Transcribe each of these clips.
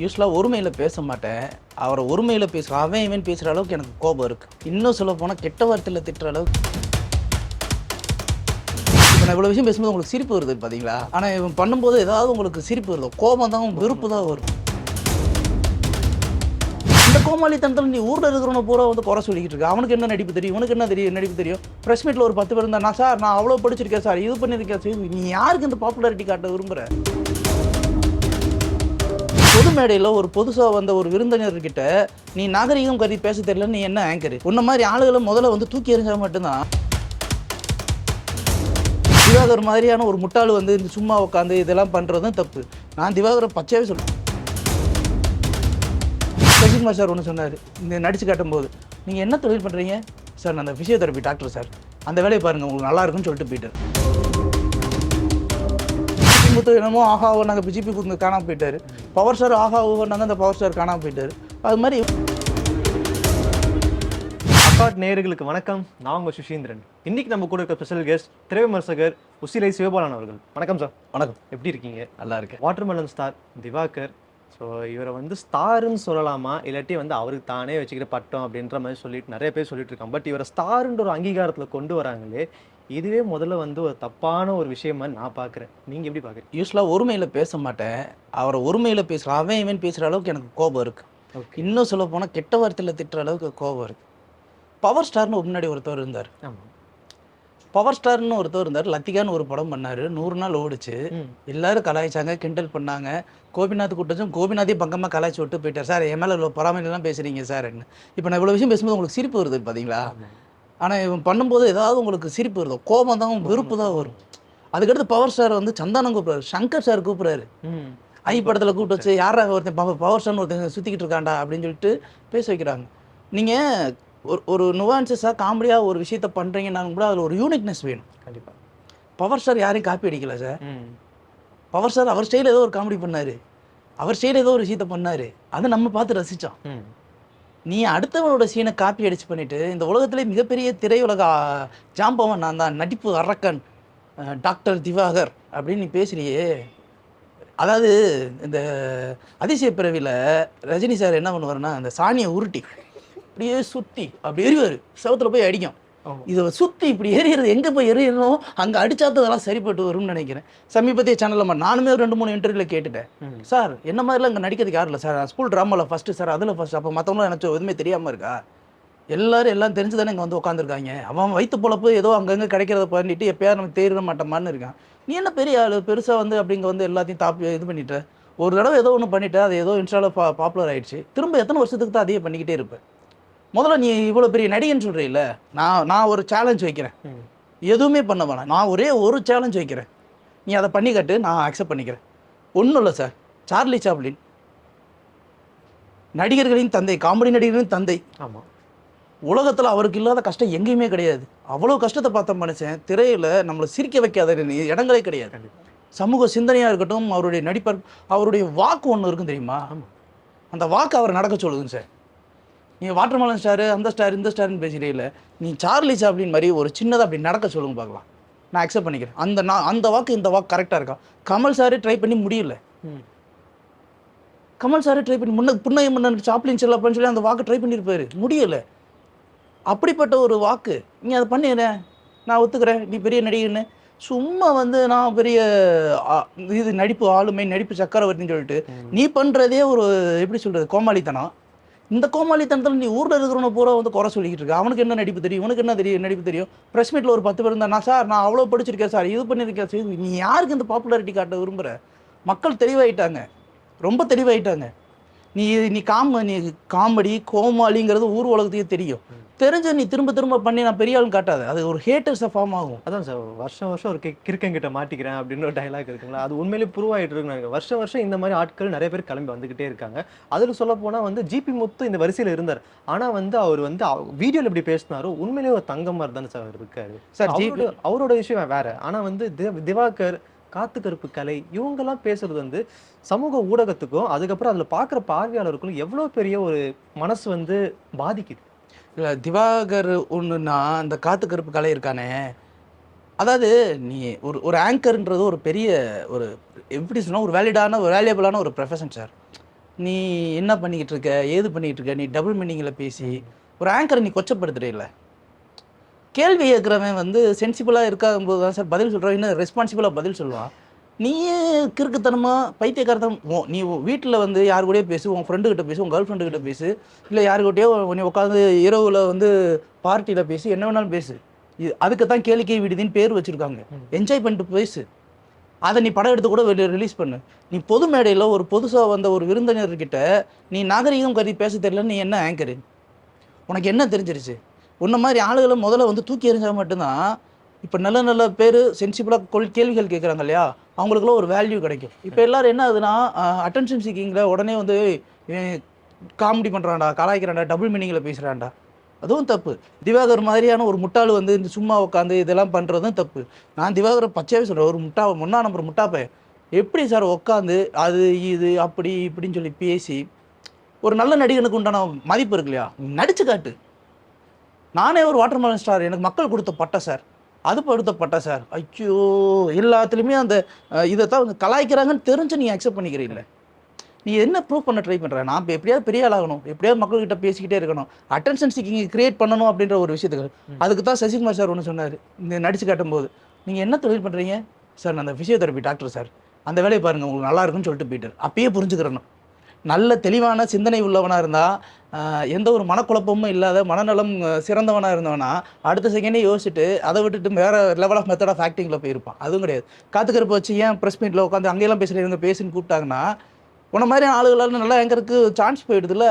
யூஸ்வலாக ஒருமையில் பேச மாட்டேன். அவரை ஒருமையில் பேசுகிற அவன் இவன் பேசுகிற அளவுக்கு எனக்கு கோபம் இருக்குது இன்னும் சொல்ல போனால் கெட்ட வார்த்தையில் திட்டுற அளவுக்கு. இப்போ நான் இவ்வளோ விஷயம் பேசும்போது உங்களுக்கு சிரிப்பு வருது பார்த்தீங்களா ஆனால் இவன் பண்ணும்போது ஏதாவது உங்களுக்கு சிரிப்பு வருது? கோபம் தான் வெறுப்பு தான் வரும். இந்த கோமாளித்தனத்தில் நீ ஊரில் இருக்கிறவனை பூரா வந்து குறை சொல்லிக்கிட்டு இருக்கு. அவனுக்கு என்ன நடிப்பு தெரியும்? இவனுக்கு என்ன தெரியும்? நடிப்பு தெரியும்? ப்ரெஸ் மீட்டில் ஒரு பத்து பேர் இருந்தா நான் சார் நான் அவ்வளோ படிச்சிருக்கேன் சார். இது பண்ணியிருக்கேன் சார். நீ யாருக்கு இந்த பாப்புலாரிட்டி காட்ட விரும்புகிறேன் பொது மேடையில் ஒரு புதுசாக வந்த ஒரு விருந்தினர்கிட்ட நீ நாகரிகம் கருதி பேச தெரியல நீ என்ன ஆங்கர் உன்ன மாதிரி ஆளுகளை முதல்ல வந்து தூக்கி எறிஞ்சா மட்டும்தான். திவாகர் மாதிரியான ஒரு முட்டாள் வந்து இந்த சும்மா உட்காந்து இதெல்லாம் பண்ணுறதும் தப்பு. நான் திவாகரை பச்சையாகவே சொல்லுவேன் சசிகுமார் சார் ஒன்று சொன்னார். இந்த நடிச்சு காட்டும்போது நீங்கள் என்ன தொழில் பண்ணுறீங்க சார் நான் அந்த ஃபிசியோதெரப்பி டாக்டர் சார். அந்த வேலையை பாருங்கள் உங்களுக்கு நல்லா இருக்குன்னு சொல்லிட்டு போயிட்டார். முத்து என்னமோ ஆஹா நாங்கள் பிஜிபி குந்து காணாமல் போயிட்டாரு. பவர் ஸ்டார் ஆஹா ஓஹோனாங்க அந்த பவர் ஸ்டார் காணாமல் போயிட்டாரு. அது மாதிரி அக்காட் நேயர்களுக்கு வணக்கம். நான் உங்க சுஷீந்திரன் இன்னைக்கு நம்ம கூட இருக்க ஸ்பெஷல் கெஸ்ட் திரை விமர்சகர் உசிலை சிவபாலன் அவர்கள். வணக்கம் சார் வணக்கம். எப்படி இருக்கீங்க? நல்லா இருக்கேன். Watermelon star Divakar. ஸோ இவரை வந்து ஸ்டாருன்னு சொல்லலாமா? இல்லாட்டி வந்து அவருக்கு தானே வச்சுக்கிற பட்டம் அப்படின்ற மாதிரி சொல்லிட்டு நிறைய பேர் சொல்லிட்டு இருக்காங்க. பட் இவரை ஸ்டாருன்ற ஒரு அங்கீகாரத்தில் கொண்டு வராங்களே இதுவே முதல்ல வந்து ஒரு தப்பான ஒரு விஷயமா நான் பார்க்குறேன் நீங்கள் எப்படி பார்க்குறீங்க யூஸ்வலாக ஒருமையில் பேச மாட்டேன். அவரை ஒருமையில் பேசுகிற அவன் இவன் பேசுகிற அளவுக்கு எனக்கு கோபம் இருக்குது இன்னும் சொல்ல போனால் கெட்ட வார்த்தையில் திட்டுற அளவுக்கு கோபம் இருக்குது பவர் ஸ்டார்னு முன்னாடி ஒருத்தர் இருந்தார். ஆமாம் பவர் ஸ்டார்னு ஒருத்தர் இருந்தார். லத்திகான்னு ஒரு படம் பண்ணார். நூறு நாள் ஓடிச்சு. எல்லாரும் கலாய்ச்சாங்க கிண்டல் பண்ணாங்க. கோபிநாத் கூட்டச்சும் கோபிநாத்தையும் பக்கமாக கலாய்ச்சி விட்டு போயிட்டார். சார் என் மேலே பொறாமையிலாம் பேசுகிறீங்க சார் இப்போ நான் இவ்வளோ விஷயம் பேசும்போது உங்களுக்கு சிரிப்பு வருது பார்த்தீங்களா ஆனால் இவன் பண்ணும்போது ஏதாவது உங்களுக்கு சிரிப்பு வருது கோபம் தான் வெறுப்பு தான் வரும். அதுக்கடுத்து பவர் ஸ்டார் வந்து சந்தானம் கூப்பிட்றாரு சங்கர் சார் கூப்பிட்றாரு. ம். ஐ படத்தில் கூப்பிட்டு வச்சு யாரா ஒருத்தன் பவர் பவர் ஸ்டார்னு ஒருத்தன் சுற்றிக்கிட்டு இருக்காண்டா அப்படின்னு சொல்லிட்டு பேச வைக்கிறாங்க. நீங்கள் ஒரு ஒரு நுவான்சஸாக காமெடியாக ஒரு விஷயத்த பண்ணுறீங்கன்னாலும் கூட அதில் ஒரு யூனிக்னஸ் வேணும். கண்டிப்பாக பவர் ஸ்டார் யாரையும் காப்பி அடிக்கல சார் பவர் ஸ்டார் அவர் ஸ்டைலில் ஏதோ ஒரு காமெடி பண்ணார். அவர் ஸ்டைலில் ஏதோ ஒரு விஷயத்த பண்ணார். அதை நம்ம பார்த்து ரசித்தோம் நீ அடுத்தவனோட சீனை காப்பி அடிச்சு பண்ணிட்டு இந்த உலகத்திலே மிகப்பெரிய திரையுலக ஜாம்பவன் நான் தான் நடிப்பு அரக்கன் டாக்டர் திவாகர் அப்படின்னு நீ பேசுறியே. அதாவது இந்த அதிசய பிறவியில் ரஜினி சார் என்ன பண்ணுவார்னா அந்த சாணியை உருட்டி அப்படியே சுற்றி அப்படி எறிவார் செவத்தில் போய் அடிக்கும். இதை சுற்றி இப்படி எறிகிறது எங்கே போய் எறியணும் அங்கே அடிச்சாத்த அதெல்லாம் சரிப்பட்டு வரும்னு நினைக்கிறேன். சமீபத்திய சேனலில் நானுமே ஒரு ரெண்டு மூணு இன்டர்வியூவில் கேட்டுட்டேன். சார் என்ன மாதிரிலாம் இங்கே நடிக்கிறதுக்கு யாரும் இல்லை சார். ஸ்கூல் ட்ராமாவில் ஃபஸ்ட்டு சார் அதில் ஃபஸ்ட் அப்போ மற்றவங்களும் எனக்கு எதுவுமே தெரியாமல் இருக்கா? எல்லாரும் எல்லாம் தெரிஞ்சு தானே இங்கே வந்து உட்காந்துருக்காங்க அவன் வயிற்று பொழப்பு ஏதோ அங்கங்கே கிடைக்கிறத பண்ணிட்டு எப்பயாவது நமக்கு தேறிட மாட்டோமான்னு இருக்கான். நீ என்ன பெரிய ஆள்? பெருசாக வந்து அப்படிங்க வந்து எல்லாத்தையும் தாப்பி இது பண்ணிட்ட? ஒரு தடவை ஏதோ ஒன்று பண்ணிட்ட அது ஏதோ இன்ஸ்டாவில் பா பாப்புலர் ஆயிடுச்சு. திரும்ப எத்தனை வருஷத்துக்கு தான் அதையே பண்ணிக்கிட்டே இருப்பேன் முதல்ல நீ இவ்வளோ பெரிய நடிகன்னு சொல்கிறீல்ல நான் நான் ஒரு சேலஞ்ச் வைக்கிறேன். எதுவுமே பண்ண வேணாம். நான் ஒரே ஒரு சேலஞ்ச் வைக்கிறேன். நீ அதை பண்ணி காட்டு நான் அக்செப்ட் பண்ணிக்கிறேன். ஒன்றும் இல்லை சார் சார்லி சாப்ளின் நடிகர்களின் தந்தை காமெடி நடிகர்களின் தந்தை. ஆமாம் உலகத்தில் அவருக்கு இல்லாத கஷ்டம் எங்கேயுமே கிடையாது. அவ்வளோ கஷ்டத்தை பார்த்த மனுஷன் திரையில் நம்மளை சிரிக்க வைக்காத இடங்களே கிடையாது. சமூக சிந்தனையாக இருக்கட்டும் அவருடைய நடிப்பர் அவருடைய வாக்கு ஒன்று இருக்கும் தெரியுமா? அந்த வாக்கு அவர் நடக்க சொல்லுதுங்க சார் நீ வாட்டர்மலன் ஸ்டாரு அந்த ஸ்டார் இந்த ஸ்டார்னு பேசுகிறீங்கள நீ சார்லி சாப்ளின் மாதிரி ஒரு சின்னதாக அப்படி நடக்க சொல்லுங்க பார்க்கலாம். நான் அக்செப்ட் பண்ணிக்கிறேன். அந்த நான் அந்த வாக்கு இந்த வாக்கு கரெக்டாக இருக்கா? கமல் சாரு ட்ரை பண்ணி முடியல. ம். கமல் சாரு ட்ரை பண்ணி முன்ன புன்னகை மன்னன் சாப்ளின் செல்லப்பன்னு சொல்லி அந்த வாக்கு ட்ரை பண்ணியிருப்பாரு முடியல. அப்படிப்பட்ட ஒரு வாக்கு நீ அதை பண்ணிடுற நான் ஒத்துக்கிறேன். நீ பெரிய நடிகன்னு சும்மா வந்து நான் பெரிய இது நடிப்பு ஆளுமை நடிப்பு சக்கரவர்த்தின்னு சொல்லிட்டு நீ பண்ணுறதே ஒரு எப்படி சொல்கிறது கோமாளித்தனம். இந்த கோமாளித்தனத்தில் நீ ஊரில் இருக்கிறவனை பூரா வந்து குறை சொல்லிக்கிட்டு இருக்க. அவனுக்கு என்ன நடிப்பு தெரியும்? உனக்கு என்ன தெரியும் நடிப்பு தெரியும்? ப்ரெஸ் மீட்டில் ஒரு பத்து பேர் இருந்தா நான் சார் நான் அவ்வளோ படிச்சிருக்கேன் சார். இது பண்ணியிருக்கேன் சார். நீ யாருக்கு இந்த பாப்புலாரிட்டி காட்ட விரும்புகிற மக்கள் தெளிவாயிட்டாங்க. ரொம்ப தெளிவாயிட்டாங்க. நீ நீ காம நீ காமெடி கோமாளிங்கிறது ஊர் உலகத்துக்கே தெரியும். தெரிஞ்ச நீ திரும்ப திரும்ப பண்ணி நான் பெரிய ஆளுன்னு காட்டாத. அது ஒரு ஹேட்டர்ஸை ஃபார்ம் ஆகும். அதான் சார் வருஷம் வருஷம் ஒரு கிறுக்கங்கிட்ட மாட்டிக்கிறேன் அப்படின்னு ஒரு டைலாக் இருக்குங்களா? அது உண்மையிலேயே ப்ரூவ் ஆகிட்டு நினைக்கிறேன். வருஷம் வருஷம் இந்த மாதிரி ஆட்கள் நிறைய பேர் கிளம்பி வந்துகிட்டே இருக்காங்க. அதில் சொல்ல போனால் வந்து ஜிபி முத்து இந்த வரிசையில் இருந்தார். ஆனால் வந்து அவர் வந்து வீடியோவில் எப்படி பேசினாரோ. உண்மையிலேயே ஒரு தங்கம் மாதிரி தானே சார் இருக்காரு. சார் ஜி அவரோட விஷயம் வேற. ஆனால் வந்து திவ- திவாகர் காத்து கருப்பு கலை இவங்கெல்லாம் பேசுறது வந்து சமூக ஊடகத்துக்கும் அதுக்கப்புறம் அதில் பார்க்குற பார்வையாளருக்கும் எவ்வளோ பெரிய ஒரு மனசு வந்து பாதிக்குது. இல்லை திவாகர் ஒன்றுனா அந்த காத்து கருப்பு கலை இருக்கானே. அதாவது நீ ஒரு ஒரு ஆங்கர்ன்றது ஒரு பெரிய ஒரு எப்படி சொன்னால் ஒரு வேலிடான ஒரு வேல்யூபிளான ஒரு ப்ரொஃபஷன் சார் நீ என்ன பண்ணிக்கிட்டு இருக்க ஏது பண்ணிக்கிட்டு இருக்க நீ டபுள் மீனிங்கில் பேசி ஒரு ஆங்கரை நீ கொச்சப்படுத்துறீல்ல கேள்வி கேட்குறவன் வந்து சென்சிபிளாக இருக்காகும்போது தான் சார் பதில் சொல்கிறான் இன்னும் ரெஸ்பான்சிபிளாக பதில் சொல்லுவான். நீயே கிறுக்குத்தனமா பைத்தியக்காரத்தனம். ஓ நீ வீட்டில் வந்து யாரு கூடயோ பேசு உன் ஃப்ரெண்டு கிட்ட பேசு உன் கேர்ள் ஃப்ரெண்டு கிட்ட பேசு இல்லை யாருக்கிட்டயோ நீ உட்காந்து இரவுல வந்து பார்ட்டியில் பேசி என்ன வேணாலும் பேசு. இது அதுக்கு தான் கேளிக்கை விடுதின்னு பேர் வச்சுருக்காங்க. என்ஜாய் பண்ணிட்டு பேசு. அதை நீ படம் எடுத்து கூட வெளியே ரிலீஸ் பண்ணு. நீ பொது மேடையில் ஒரு புதுசாக வந்த ஒரு விருந்தினர்கிட்ட நீ நாகரிகம் கருதி பேச தெரியல நீ என்ன ஆங்கரு உனக்கு என்ன தெரிஞ்சிருச்சு? உன்ன மாதிரி ஆளுகளை முதல்ல வந்து தூக்கி எறிஞ்சால் மட்டும்தான் இப்போ நல்ல நல்ல பேர் சென்சிபிளாக கொள் கேள்விகள் கேட்குறாங்க இல்லையா? அவங்களுக்குலாம் ஒரு வேல்யூ கிடைக்கும். இப்போ எல்லாரும் என்ன ஆகுதுன்னா அட்டென்ஷன் சீக்கிங்கில் உடனே வந்து காமெடி பண்ணுறான்டா கலாய்க்கிறான்டா டபுள் மீனிங்கில் பேசுகிறான்டா அதுவும் தப்பு. திவாகர் மாதிரியான ஒரு முட்டாள் வந்து இந்த சும்மா உட்காந்து இதெல்லாம் பண்ணுறதும் தப்பு. நான் திவாகரை பச்சையாவே சொல்கிறேன் ஒரு முட்டா முன்னா நம்பர் முட்டாப்பை எப்படி சார் உட்காந்து அது இது அப்படி இப்படின்னு சொல்லி பேசி ஒரு நல்ல நடிகனுக்கு உண்டான மதிப்பு இருக்கு இல்லையா? நடிச்சு காட்டு. நானே ஒரு வாட்டர் மேலன் ஸ்டார் எனக்கு மக்கள் கொடுத்த பட்டை சார். அது கொடுத்த பட்டை சார். ஐயோ எல்லாத்துலேயுமே அந்த இதை தான் அவங்க கலாய்க்கிறாங்கன்னு தெரிஞ்சு நீ அக்செப்ட் பண்ணிக்கிறீங்களே நீ என்ன ப்ரூவ் பண்ண ட்ரை பண்ணுற நான் இப்போ எப்படியாவது பெரிய ஆளாகணும். எப்படியாவது மக்கள்கிட்ட பேசிக்கிட்டே இருக்கணும். அட்டென்ஷன் சீக்கிங் கிரியேட் பண்ணணும் அப்படின்ற ஒரு விஷயத்துக்கு. அதுக்கு தான் சசிகுமார் சார் ஒன்று சொன்னார். இந்த நடிச்சு காட்டும்போது. நீங்கள் என்ன தொழில் பண்ணுறீங்க சார் நான் அந்த ஃபிசியோதெரப்பி டாக்டர் சார். அந்த வேலையை பாருங்கள் உங்களுக்கு நல்லா இருக்குன்னு சொல்லிட்டு போயிட்டார். அப்பயே புரிஞ்சுக்கிறணும். நல்ல தெளிவான சிந்தனை உள்ளவனாக இருந்தால் எந்த ஒரு மனக்குழப்பமும் இல்லாத மனநலம் சிறந்தவனாக இருந்தவனா அடுத்த செகண்டே யோசிச்சுட்டு அதை விட்டுட்டு வேறு லெவல் ஆஃப் மெத்தட் ஆஃப் ஆக்டிங்கில் போயிருப்பான். அதுவும் கிடையாது. காத்துக்கருப்பு வச்சு ஏன் ப்ரெஸ் மீட்டில் உட்காந்து அங்கெல்லாம் பேசுகிற இவங்க பேசுன்னு கூப்பிட்டாங்கன்னா உன்ன மாதிரி ஆளுகளால் நல்லா எங்கருக்கு சான்ஸ் போயிடுதுல்ல?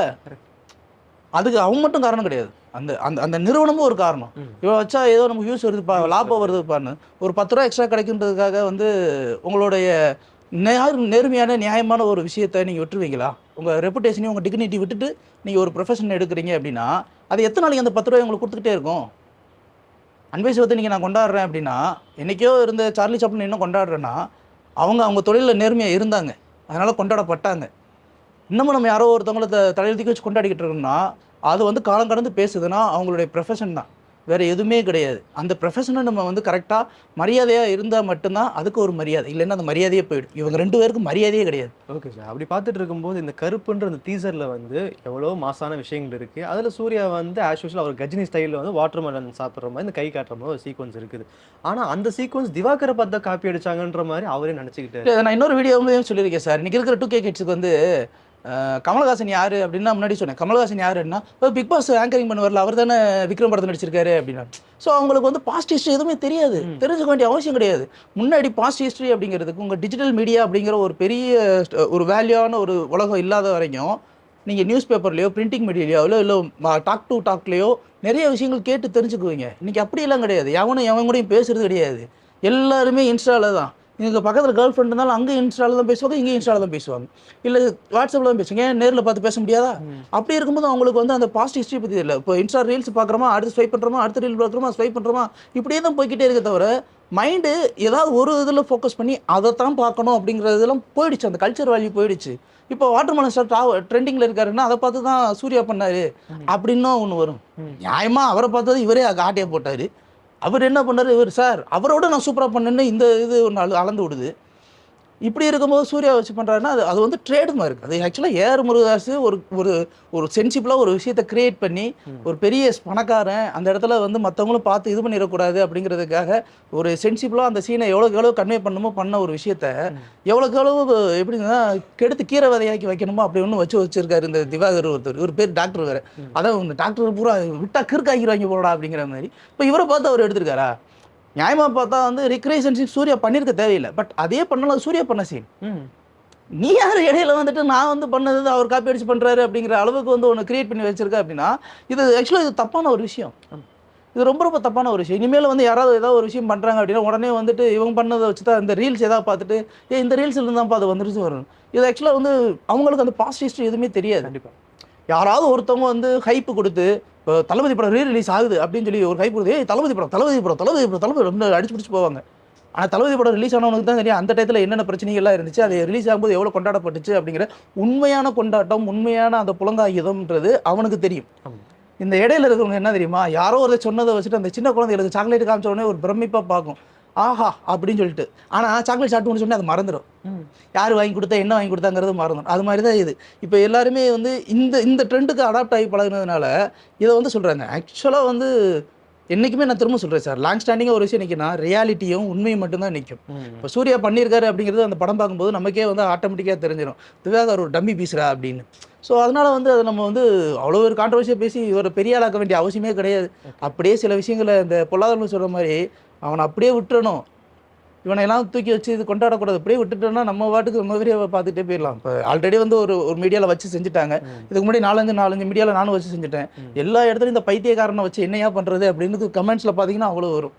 அதுக்கு அவன் மட்டும் காரணம் கிடையாது. அந்த அந்த அந்த நிறுவனமும் ஒரு காரணம். இவன் வச்சா ஏதோ நமக்கு யூஸ் வருதுப்பா லாபம் வருதுப்பான்னு. ஒரு பத்து ரூபா எக்ஸ்ட்ரா கிடைக்குன்றதுக்காக வந்து உங்களுடைய நேர் நேர்மையான நியாயமான ஒரு விஷயத்தை நீங்கள் விட்டுருவீங்களா? உங்கள் ரெப்புடேஷனையும் உங்கள் டிக்னிட்டி விட்டுட்டு நீங்கள் ஒரு ப்ரொஃபஷன் எடுக்கிறீங்க அப்படின்னா அது எத்தனை நாளைக்கு அந்த பத்து ரூபாய் உங்களுக்கு கொடுத்துக்கிட்டே இருக்கும்? அன்பை சிவத்தை நீங்கள் நான் கொண்டாடுறேன் அப்படின்னா என்னைக்கோ இருந்த சார்லி சாப்ளின் இன்னும் கொண்டாடுறேன்னா அவங்க அவங்க தொழிலில் நேர்மையாக இருந்தாங்க. அதனால் கொண்டாடப்பட்டாங்க. இன்னமும் நம்ம யாரோ ஒருத்தவங்களை த- வச்சு கொண்டாடிக்கிட்டு இருக்கோம்னா அது வந்து காலம் கடந்து பேசுதுன்னா அவங்களுடைய ப்ரொஃபஷன் தான். வேறு எதுவுமே கிடையாது. அந்த ப்ரொஃபஷனை நம்ம வந்து கரெக்டாக மரியாதையாக இருந்தால் மட்டும்தான் அதுக்கு ஒரு மரியாதை. இல்லைன்னா அந்த மரியாதையே போயிடும். இவங்க ரெண்டு பேருக்கும் மரியாதையே கிடையாது. ஓகே சார் அப்படி பார்த்துட்டு இருக்கும்போது இந்த கருப்புன்ற அந்த டீசர்ல வந்து எவ்வளோ மாசான விஷயங்கள் இருக்கு. அதுல சூர்யா வந்து ஆஸ் யூஷுவல் அவர் கஜினி ஸ்டைலில் வந்து வாட்டர் மெலன் சாப்பிட்ற மாதிரி இந்த கை காட்டுற மாதிரி ஒரு சீக்வன்ஸ் இருக்குது. ஆனா அந்த சீக்வன்ஸ் திவாகரை பார்த்து காப்பி அடிச்சாங்கன்ற மாதிரி அவரே நினைச்சுக்கிட்டு நான் இன்னொரு வீடியோவும் சொல்லியிருக்கேன் சார் இன்னைக்கு இருக்கிற டூ கே கிட்ஸுக்கு வந்து கமலஹாசன் யாரு அப்படின்னா முன்னாடி சொன்னேன். கமலஹாசன் யாருன்னா பிக் பாஸ் ஆங்கரிங் பண்ணுவார்ல அவர் தானே விக்ரம் படத்தில் நடிச்சிருக்காரு அப்படின்னா. ஸோ அவங்களுக்கு வந்து பாஸ்ட் ஹிஸ்ட்ரி எதுவுமே தெரியாது. தெரிஞ்சுக்க வேண்டிய அவசியம் கிடையாது. முன்னாடி பாஸ்ட் ஹிஸ்ட்ரி அப்படிங்கிறதுக்கு உங்கள் டிஜிட்டல் மீடியா அப்படிங்கிற ஒரு பெரிய ஒரு வேல்யூவான ஒரு உலகம் இல்லாத வரைக்கும் நீங்கள் நியூஸ் பேப்பர்லையோ பிரிண்டிங் மீடியாலையோ இல்லை டாக் டு டாக்லேயோ நிறைய விஷயங்கள் கேட்டு தெரிஞ்சுக்குவீங்க. இன்னைக்கு அப்படியெல்லாம் கிடையாது. எவனும் எவன் கூடயும் பேசுறது கிடையாது. எல்லாருமே இன்ஸ்டாவில் தான். இங்கே பக்கத்தில் கேர்ள் ஃப்ரெண்ட் இருந்தாலும் அங்கே இன்ஸ்டாவில் தான் பேசுவாங்க இங்கே இன்ஸ்டாவில் தான் பேசுவாங்க. இல்லை வாட்ஸ்அப்பில் தான் பேசுவாங்க. ஏன் நேரில் பார்த்து பேச முடியாதா? அப்படி இருக்கும்போது அவங்களுக்கு வந்து அந்த பாஸ்ட் ஹிஸ்ட்ரி பற்றி இல்லை. இப்போ இன்ஸ்டா ரீல்ஸ் பார்க்குறோமா அடுத்து ஸ்வைப் பண்ணுறோமா அடுத்த ரீல் பார்க்குறோமா ஸ்வைப் பண்ணுறோமா இப்படியே தான் போய்க்கிட்டே இருக்க தவிர மைண்டு ஏதாவது ஒரு இதில் ஃபோக்கஸ் பண்ணி அதை தான் பார்க்கணும் அப்படிங்கிறதெல்லாம் போயிடுச்சு. அந்த கல்ச்சர் வேல்யூ போயிடுச்சு. இப்போ வாட்டர் மலன் ஸ்டார் ட்ரெண்டிங்கில் இருக்காருன்னா அதை பார்த்து தான் சூர்யா பண்ணாரு அப்படின்னும் ஒன்று வரும். நியாயமா அவரை பார்த்தது இவரே ஆட்டையை போட்டார். அவர் என்ன பண்ணார் இவர் சார் அவரோட நான் சூப்பராக பண்ணேன்னு இந்த இது ஒன்று அளந்து விடுது. இப்படி இருக்கும்போது சூர்யா வச்சு பண்ணுறாருன்னா அது அது வந்து ட்ரேடு மார்க் அது ஆக்சுவலாக ஏஆர் முருகதாஸ் ஒரு ஒரு ஒரு சென்சிபிளாக ஒரு விஷயத்தை கிரியேட் பண்ணி ஒரு பெரிய பணக்காரன் அந்த இடத்துல வந்து மற்றவங்களும் பார்த்து இது பண்ணிடக்கூடாது அப்படிங்கிறதுக்காக ஒரு சென்சிபிளாக அந்த சீனை எவ்வளோக்கு எவ்வளோ கன்வே பண்ணணுமோ பண்ண ஒரு விஷயத்த எவ்வளோக்கு எவ்வளவு எப்படின்னா கெடுத்து கீரை விதையாக்கி வைக்கணுமோ அப்படி ஒன்று வச்சு வச்சிருக்காரு இந்த திவாகர் ஒருத்தர். இவர் பேர் டாக்டர் வேறு. அதான் இந்த டாக்டர் பூரா விட்டா கிறுக்காக்கிடுவாங்க போடா அப்படிங்கிற மாதிரி. இப்போ இவரை பார்த்து அவர் எடுத்திருக்காரா? நியாயமாக பார்த்தா வந்து ரிக்ரேஷன் சீன் சூர்யா பண்ணியிருக்க தேவையில்லை. பட் அதே பண்ணலாம் அது சூர்யா பண்ண சீன் ம். நீ யார் இடையில வந்துட்டு நான் வந்து பண்ணது அவர் காப்பி அடிச்சு பண்ணுறாரு அப்படிங்கிற அளவுக்கு வந்து ஒன்று கிரியேட் பண்ணி வச்சிருக்க அப்படின்னா இது ஆக்சுவலாக இது தப்பான ஒரு விஷயம். இது ரொம்ப ரொம்ப தப்பான ஒரு விஷயம். இனிமேல் வந்து யாராவது ஏதாவது ஒரு விஷயம் பண்ணுறாங்க அப்படின்னா உடனே வந்துட்டு இவங்க பண்ணதை வச்சு தான் இந்த ரீல்ஸ் ஏதாவது பார்த்துட்டு ஏ இந்த ரீல்ஸ் இருந்தால் அது வந்துருச்சு வரும். இது ஆக்சுவலாக வந்து அவங்களுக்கு அந்த பாஸ்ட் ஹிஸ்ட்ரி எதுவுமே தெரியாது. கண்டிப்பா. யாராவது ஒருத்தவங்க வந்து ஹைப்பு கொடுத்து இப்போ தளபதி படம் ரீ ரிலீஸ் ஆகுது அப்படின்னு சொல்லி ஒரு ஹைப் கொடுத்து ஏய் தளபதி படம் தளபதி படம் தளபதி படம் தளபதி படம் அடிச்சு பிடிச்சி போவாங்க. ஆனால் தளபதி படம் ரிலீஸ் ஆனவனுக்கு தான் தெரியும் அந்த டயத்தில் என்னென்ன பிரச்சனைகள்லாம் இருந்துச்சு அது ரிலீஸ் ஆகும்போது எவ்வளோ கொண்டாடப்பட்டுச்சு அப்படிங்கிற உண்மையான கொண்டாட்டம் உண்மையான அந்த புலங்காயுதம்ன்றது அவனுக்கு தெரியும். இந்த இடையில இருக்கிறவங்க என்ன தெரியுமா யாரோ ஒருத்தர் சொன்னதை வச்சுட்டு அந்த சின்ன குழந்தைகளுக்கு சாக்லேட் காமிச்ச உடனே ஒரு பிரமிப்பாக பார்க்கும். ஆஹா அப்படின்னு சொல்லிட்டு. ஆனால் சாக்லேட் சாப்பிட்டு உடனே அது மறந்துடும். யார் வாங்கி கொடுத்தா என்ன வாங்கி கொடுத்தாங்கிறது மறந்துடும் அது மாதிரி தான் இது. இப்போ எல்லாருமே வந்து இந்த இந்த ட்ரெண்டுக்கு அடாப்ட் ஆகி பழகுனதுனால இதை வந்து சொல்கிறாங்க ஆக்சுவலாக வந்து என்றைக்குமே நான் திரும்ப சொல்கிறேன் சார். லாங் ஸ்டாண்டிங்காக ஒரு விஷயம் நிற்கினா ரியாலிட்டியும் உண்மையும் மட்டும்தான் நிற்கும். இப்போ சூர்யா பண்ணியிருக்காரு அப்படிங்கிறது அந்த படம் பார்க்கும்போது நமக்கே வந்து ஆட்டோமேட்டிக்காக தெரிஞ்சிடும் திவாகர் ஒரு டம்மி பீஸ்ரா அப்படின்னு. ஸோ அதனால் வந்து அதை நம்ம வந்து அவ்வளோ ஒரு கான்ட்ரவர்சியாக பேசி இவரை பெரிய ஆளாக்க வேண்டிய அவசியமே கிடையாது. அப்படியே சில விஷயங்களை இந்த பொல்லாதவங்க சொல்கிற மாதிரி அவனை அப்படியே விட்டுறணும். இவனை எல்லாம் தூக்கி வச்சு இது கொண்டாடக்கூடாது. அப்படியே விட்டுட்டோம்னா நம்ம வாட்டுக்கு நம்ம வீடியோவை பார்த்துட்டே போயிடலாம். இப்போ ஆல்ரெடி வந்து ஒரு ஒரு மீடியாவில் வச்சு செஞ்சுட்டாங்க. இதுக்கு முன்னாடி நாலஞ்சு நாலஞ்சு மீடியாவில் நானும் வச்சு செஞ்சுட்டேன். எல்லா இடத்துலையும் இந்த பைத்தியக்காரனை வச்சு என்னையா பண்ணுறது அப்படின்னு கமெண்ட்ஸில் பார்த்தீங்கன்னா அவ்வளோ வரும்.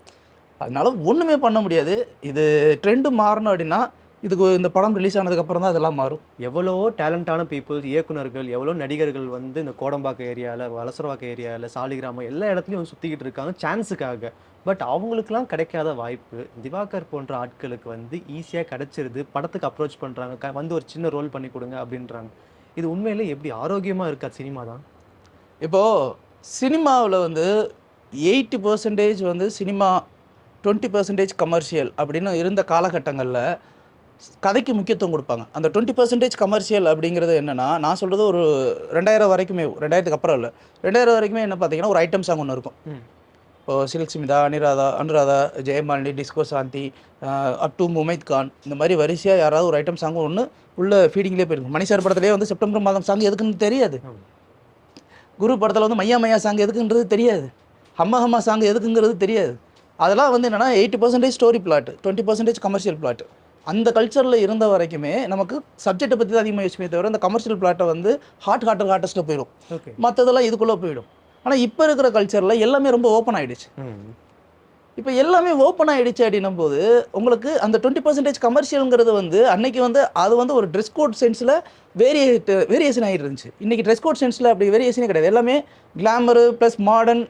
அதனால ஒன்றுமே பண்ண முடியாது. இது ட்ரெண்டு மாறணும் அப்படின்னா இதுக்கு இந்த படம் ரிலீஸ் ஆனதுக்கப்புறம் தான் அதெல்லாம் மாறும். எவ்வளவோ டேலண்டான பீப்புள் இயக்குனர்கள் எவ்வளோ நடிகர்கள் வந்து இந்த கோடம்பாக்கம் ஏரியாவில் வலசரவாக்கம் ஏரியாவில் சாலிகிராமம் எல்லா இடத்துலையும் சுற்றிக்கிட்டு இருக்காங்க. சான்ஸுக்காக பட் அவங்களுக்குலாம் கிடைக்காத வாய்ப்பு. திவாகர் போன்ற ஆட்களுக்கு வந்து ஈஸியாக கிடைச்சிருது. படத்துக்கு அப்ரோச் பண்ணுறாங்க வந்து ஒரு சின்ன ரோல் பண்ணி கொடுங்க அப்படின்றாங்க. இது உண்மையிலே எப்படி ஆரோக்கியமாக இருக்கா சினிமா தான்? இப்போது சினிமாவில் வந்து எயிட்டி பர்சன்டேஜ் வந்து சினிமா டுவெண்ட்டி பர்சன்டேஜ் கமர்ஷியல் அப்படின்னு இருந்த காலகட்டங்களில் கதைக்கு முக்கியத்துவம் கொடுப்பாங்க. அந்த டுவெண்ட்டி பர்சன்டேஜ் கமர்ஷியல் அப்படிங்கிறது என்னென்னா நான் சொல்கிறது ஒரு ரெண்டாயிரம் வரைக்குமே ரெண்டாயிரத்துக்கு அப்புறம் இல்லை. ரெண்டாயிரம் வரைக்குமே என்ன பார்த்தீங்கன்னா ஒரு ஐட்டம் சாங் ஒன்று இருக்கும். Silk Smitha அனிராதா Anuradha Jayamalini disco Shanti up to Mumaith Khan இந்த மாதிரி வரிசையாக யாராவது ஒரு ஐட்டம் சாங் ஒன்று உள்ள ஃபீடிங்லேயே போயிருக்கும் மணி சார் படத்துலேயே வந்து செப்டம்பர் மாதம் சாங் எதுக்குன்னு தெரியாது. குரு படத்தில் வந்து மையா மையா சாங் எதுக்குன்றது தெரியாது. ஹம்ம ஹம்மா சாங் எதுக்குங்கிறது தெரியாது. அதெல்லாம் வந்து என்னென்னா eighty percentage story plot twenty percentage commercial plot அந்த கல்ச்சரில் இருந்த வரைக்குமே நமக்கு சப்ஜெக்ட்டை பற்றி தான் அதிகமாக யோசிச்சுமே தவிர அந்த கமர்ஷியல் பிளாட்டை வந்து ஹாட் ஹாட்டர் ஹாட்டஸ்ட்டில் போயிடும் ஓகே மற்றதெல்லாம் இதுக்குள்ளே போயிடும். ஆனால் இப்போ இருக்கிற கல்ச்சரில் எல்லாமே ரொம்ப ஓப்பன் ஆகிடுச்சு இப்போ எல்லாமே ஓப்பன் ஆகிடுச்சு அப்படின்னும் போது உங்களுக்கு அந்த டுவெண்ட்டி பர்சன்டேஜ் கமர்ஷியலுங்கிறது வந்து அன்னைக்கு வந்து அது வந்து ஒரு ட்ரெஸ் கோட் சென்ஸில் வேரியேட் வேரியேஷன் ஆகிட்டு இருந்துச்சு. இன்றைக்கி ட்ரெஸ் கோட் சென்ஸில் அப்படி வேரியேஷனே கிடையாது. எல்லாமே glamour plus modern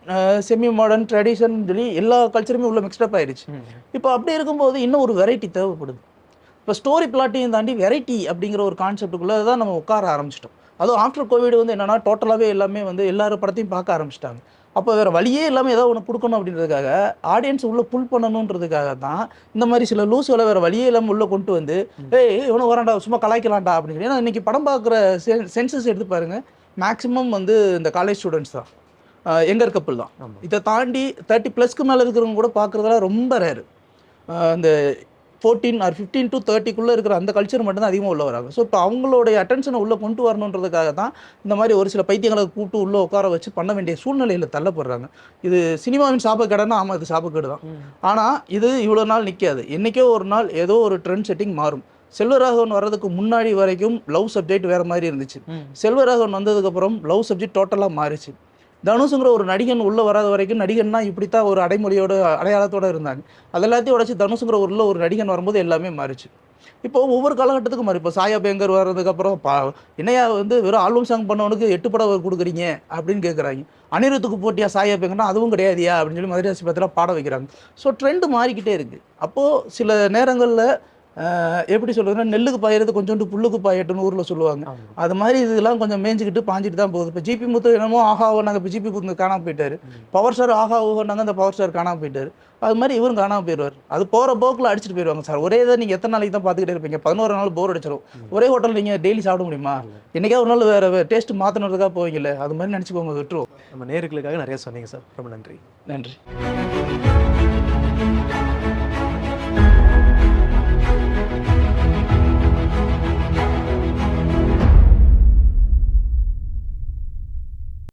semi modern tradition சொல்லி எல்லா கல்ச்சருமே உள்ள மிக்ஸ்டப் ஆயிடுச்சு. ம் இப்போ அப்படி இருக்கும்போது இன்னும் ஒரு வெரைட்டி தேவைப்படுது. இப்போ ஸ்டோரி பிளாட்டையும் தாண்டி வெரைட்டி அப்படிங்கிற ஒரு கான்செப்ட்டுக்குள்ளே தான் நம்ம உட்கார ஆரம்பிச்சிட்டோம். அதுவும் ஆஃப்டர் கோவிட் வந்து என்னென்னா டோட்டலாகவே எல்லாமே வந்து எல்லாரும் படத்தையும் பார்க்க ஆரம்பிச்சிட்டாங்க. அப்போ வேறு வழியே இல்லாமல் ஏதோ ஒன்று கொடுக்கணும் அப்படின்றதுக்காக ஆடியன்ஸ் உள்ளே புல் பண்ணணுன்றதுக்காக தான் இந்த மாதிரி சில லூஸுகளை வேறு வழியே இல்லாமல் உள்ளே கொண்டு வந்து ஏய் இவனை வரான்டா சும்மா கலாய்க்கலாம்டா அப்படின்னு. ஏன்னா இன்றைக்கி படம் பார்க்குற சென்சஸ் எடுத்து பாருங்க மேக்ஸிமம் வந்து இந்த காலேஜ் ஸ்டூடெண்ட்ஸ் தான். எங்கர் கப்பல் தான். இதை தாண்டி தேர்ட்டி ப்ளஸ்க்கு மேலே இருக்கிறவங்க கூட பார்க்குறதெல்லாம் ரொம்ப ரேரு இந்த ஃபோர்டீன் ஆர் ஃபிஃப்டீன் டு தேர்ட்டிக்குள்ளே இருக்கிற அந்த கல்ச்சர் மட்டும்தான் அதிகமாக உள்ள வராங்க. ஸோ இப்போ அவங்களுடைய அட்டென்ஷனை உள்ளே கொண்டு வரணுன்றதுக்காக தான் இந்த மாதிரி ஒரு சில பைத்தியங்களை கூப்பிட்டு உள்ளே உட்கார வச்சு பண்ண வேண்டிய சூழ்நிலையில் தள்ளப்படுறாங்க. இது சினிமாவின் சாபக்கேடுன்னா ஆமாம் இது சாபக்கேடு தான் ஆனால் இது இவ்வளோ நாள் நிற்காது என்றைக்கோ ஒரு நாள் ஏதோ ஒரு ட்ரெண்ட் செட்டிங் மாறும். செல்வராகவன் வர்றதுக்கு முன்னாடி வரைக்கும் லவ் சப்ஜெக்ட் வேறு மாதிரி இருந்துச்சு. செல்வராகவன் வந்ததுக்கப்புறம் லவ் சப்ஜெக்ட் டோட்டலாக மாறிச்சு. தனுஷுங்கிற ஒரு நடிகன் உள்ளே வராத வரைக்கும் நடிகன்னா இப்படித்தான் ஒரு அடைமொழியோட அடையாளத்தோடு இருந்தாங்க. அது எல்லாத்தையும் உடச்சி தனுஷுங்கிற உள்ள ஒரு நடிகன் வரும்போது எல்லாமே மாறிச்சு. இப்போ ஒவ்வொரு காலகட்டத்துக்கும் மாறி. இப்போ சாயா பேங்கர் வர்றதுக்கப்புறம் பா என்னையா வந்து வெறும் ஆல்பம் சாங் பண்ணவனுக்கு எட்டு படம் கொடுக்குறீங்க அப்படின்னு கேட்குறாங்க அனிருத்துக்கு போட்டியா சாயா பேங்கர்னா அதுவும் கிடையாதியா அப்படின்னு சொல்லி மதுரை பத்திரம் பாட வைக்கிறாங்க. ஸோ ட்ரெண்டு மாறிக்கிட்டே இருக்குது அப்போது சில நேரங்களில் எப்படி சொல்கிறதுன்னா நெல்லுக்கு பாயறது கொஞ்சோண்டு புல்லுக்கு பாயட்டுன்னு ஊரில் சொல்லுவாங்க. அது மாதிரி இதெல்லாம் கொஞ்சம் மேய்ஞ்சிக்கிட்டு பாஞ்சிட்டு தான் போகுது. இப்போ ஜிபி முத்து என்னமோ ஆஹா நாங்கள் இப்போ ஜிபி முத்து காணாமல் போயிட்டாரு. பவர் ஸ்டார் ஆஹா ஓஹோனாங்க அந்த பவர் ஸ்டார் காணாமல் போயிட்டாரு. அது மாதிரி இவரும் காணாமல் போயிடுவார். அது போகிற போக்கில் அடிச்சிட்டு போயிடுவாங்க சார். ஒரே இதை நீங்கள் எத்தனை நாளைக்கு தான் பார்த்துக்கிட்டே இருப்பீங்க? பதினோரு நாள் போர் அடிச்சிடும் ஒரே ஹோட்டல் நீங்கள் டெய்லி சாப்பிட முடியுமா? என்னைக்கா ஒரு நாள் வேறு டேஸ்ட் மாற்றணுறதுக்காக போவீங்கல்ல? அது மாதிரி நினச்சிக்கோங்க விட்டுருவோம். நம்ம நேர்களுக்காக நிறைய சொன்னீங்க சார். ரொம்ப நன்றி. நன்றி.